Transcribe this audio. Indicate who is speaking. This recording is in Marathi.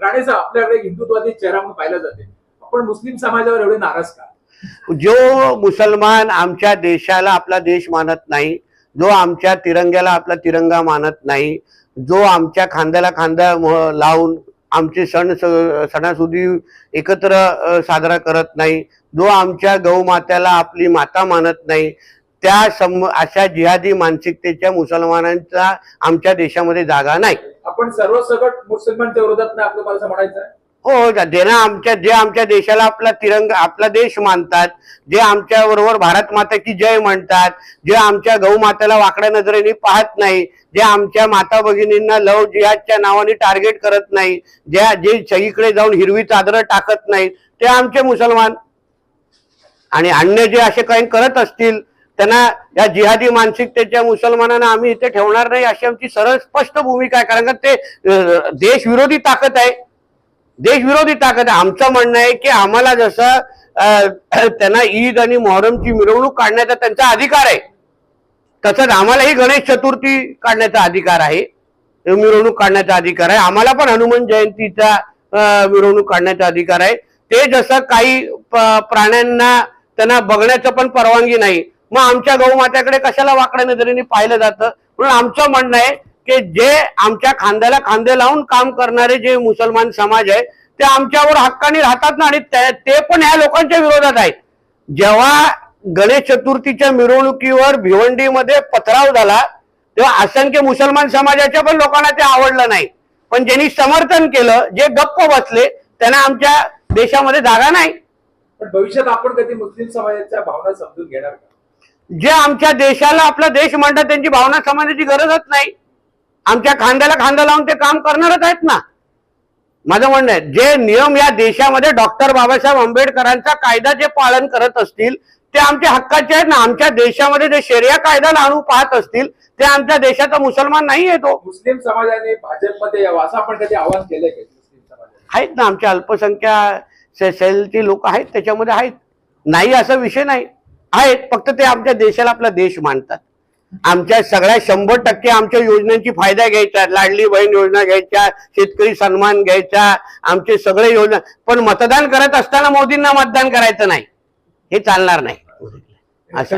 Speaker 1: मानेचा आपल्याकडे हिंदुत्वादी चेहरा म्हणून पाहिला जाते. आपण मुस्लिम समाजावर एवढे नाराज का?
Speaker 2: जो मुसलमान आमच्या देशाला आपला देश मानत नाही जो आमच्या तिरंग्याला आपला तिरंगा मानत नाही जो आमच्या खांद्याला खांदा लावून आमचे सण सणासुदी एकत्र साजरा करत नाही जो आमच्या गौमात्याला आपली माता मानत नाही त्या सम अशा जिहादी मानसिकतेच्या मुसलमानांचा आमच्या देशामध्ये जागा नाही.
Speaker 1: आपण सर्वसगट मुसलमानच्या विरोधात नाही आपलं मला म्हणायचं आहे.
Speaker 2: हो जे ना. आमच्या जे आमच्या देशाला आपला तिरंगा आपला देश मानतात जे आमच्या बरोबर भारत माताची जय म्हणतात जे आमच्या गौ मातेला वाकड्या नजरेने पाहत नाही जे आमच्या माता भगिनींना लव जिहादच्या नावाने टार्गेट करत नाही ज्या जे सगळीकडे जाऊन हिरवी चादरं टाकत नाही ते आमचे मुसलमान. आणि अन्य जे असे काही करत असतील त्यांना या जिहादी मानसिकतेच्या मुसलमानांना आम्ही इथे ठेवणार नाही अशी आमची सरळ स्पष्ट भूमिका आहे. कारण का ते देशविरोधी ताकद आहे. देशविरोधी ताकद आहे. आमचं म्हणणं आहे की आम्हाला जसं त्यांना ईद आणि मोहरमची मिरवणूक काढण्याचा त्यांचा अधिकार आहे. तसंच आम्हालाही गणेश चतुर्थी काढण्याचा अधिकार आहे. मिरवणूक काढण्याचा अधिकार आहे. आम्हाला पण हनुमान जयंतीचा मिरवणूक काढण्याचा अधिकार आहे. ते जसं काही प- प्राण्यांना त्यांना बघण्याचं पण परवानगी नाही मग आमच्या गौमात्याकडे कशाला वाकड्या नजरेने पाहिलं जातं? म्हणून आमचं म्हणणं आहे की जे आमच्या खांद्याला खांदे लावून काम करणारे जे मुसलमान समाज आहे ते आमच्यावर हक्काने राहतात ना आणि ते ते पण ह्या लोकांच्या विरोधात आहेत. जेव्हा गणेश चतुर्थीच्या मिरवणुकीवर भिवंडीमध्ये पथराव झाला तेव्हा असंख्य मुसलमान समाजाच्या पण लोकांना ते आवडलं नाही. पण ज्यांनी समर्थन केलं जे गप्प बसले त्यांना आमच्या देशामध्ये जागा नाही.
Speaker 1: पण भविष्यात आपण कधी मुस्लिम समाजाच्या भावना समजून घेणार का?
Speaker 2: जे आमच्या देशाला आपला देश म्हणतात त्यांची भावना समाजाची गरजच नाही. आमच्या खांद्याला खांदा लावून ते काम करणारच आहेत ना. माझं म्हणणं आहे जे नियम या देशामध्ये डॉक्टर बाबासाहेब आंबेडकरांचा कायदा जे पालन करत असतील ते आमच्या हक्काचे आहेत ना. आमच्या देशामध्ये जे शरिया कायदा आणू पाहत असतील ते आमच्या देशाचा मुसलमान नाही येतो
Speaker 1: मुस्लिम समाजाने भाजपमध्ये यावं असं आपण कधी आवाहन केलंय
Speaker 2: आहेत ना आमच्या अल्पसंख्या सेलची लोक आहेत त्याच्यामध्ये आहेत. नाही असा विषय नाही. आहेत. फक्त ते आमच्या देशाला आपला देश मानतात. आमच्या सगळ्या शंभर टक्के आमच्या योजनांची फायदा घ्यायचा. लाडली बहीण योजना घ्यायच्या शेतकरी सन्मान घ्यायचा आमचे सगळे योजना. पण मतदान करत असताना मोदींना मतदान करायचं नाही. हे चालणार नाही.
Speaker 1: हो, असं